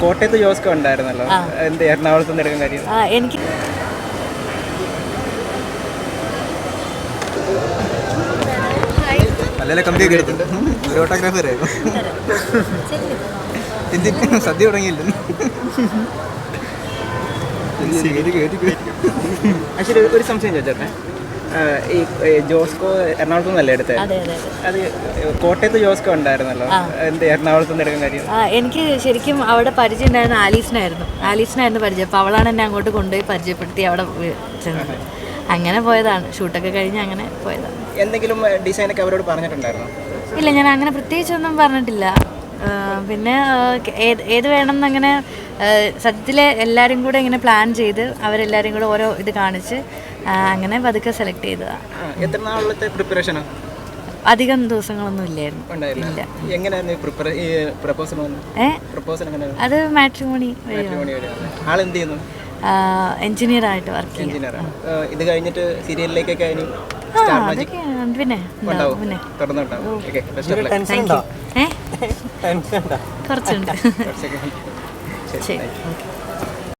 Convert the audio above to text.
കോട്ടയത്ത് ജോസ്കോ ഉണ്ടായിരുന്നല്ലോ. എന്ത് എറണാകുളത്ത് നിന്ന് എടുക്കാൻ കാര്യം? ആ എനിക്ക് നല്ല കമ്പിയൊക്കെ സദ്യ തുടങ്ങിയില്ല? ഒരു സംശയം ചോദിച്ചോട്ടെ. ആ, ഈ ജോസ്കോ എറണാകുളത്ത് നിന്നല്ലേ എടുത്തത് അതെ കോട്ടയത്ത് ജോസ്കോ ഉണ്ടായിരുന്നല്ലോ. എന്ത് എറണാകുളത്ത് നിന്ന് എടുക്കാൻ കാര്യം? എനിക്ക് ശരിക്കും അവിടെ പരിചയം ഉണ്ടായിരുന്ന ആലീസിനായിരുന്നു. ആലീസിനായിരുന്നു പരിചയം. അപ്പോൾ അവളാണ് എന്നെ അങ്ങോട്ട് കൊണ്ടുപോയി പരിചയപ്പെടുത്തി അവിടെ ചെന്നത്. അങ്ങനെ പോയതാണ്. ഷൂട്ടൊക്കെ കഴിഞ്ഞ് അങ്ങനെ പോയതാണ്. എന്തെങ്കിലും ഡിസൈനൊക്കെ അവരോട് പറഞ്ഞിട്ടുണ്ടായിരുന്നോ? ഇല്ല ഞാൻ അങ്ങനെ പ്രത്യേകിച്ചൊന്നും പറഞ്ഞിട്ടില്ല. പിന്നെ ഏത് ഏത് വേണം എന്നങ്ങനെ സത്യത്തിൽ എല്ലാവരും കൂടെ ഇങ്ങനെ പ്ലാൻ ചെയ്ത് അവരെല്ലാവരും കൂടെ ഓരോ ഇത് കാണിച്ച് അങ്ങനെ പതുക്കെ സെലക്ട് ചെയ്തതാണ് എത്ര നാളത്തെ അധികം ദിവസങ്ങളൊന്നും ഇല്ലായിരുന്നു. അത് മാട്രിമോണി എഞ്ചിനീയർ ആയിട്ട് വർക്ക് ചെയ്യുന്നു ഇത് കഴിഞ്ഞിട്ട് സീരിയലിലേക്കൊക്കെ പിന്നെ കുറച്ചുണ്ട്. ശരി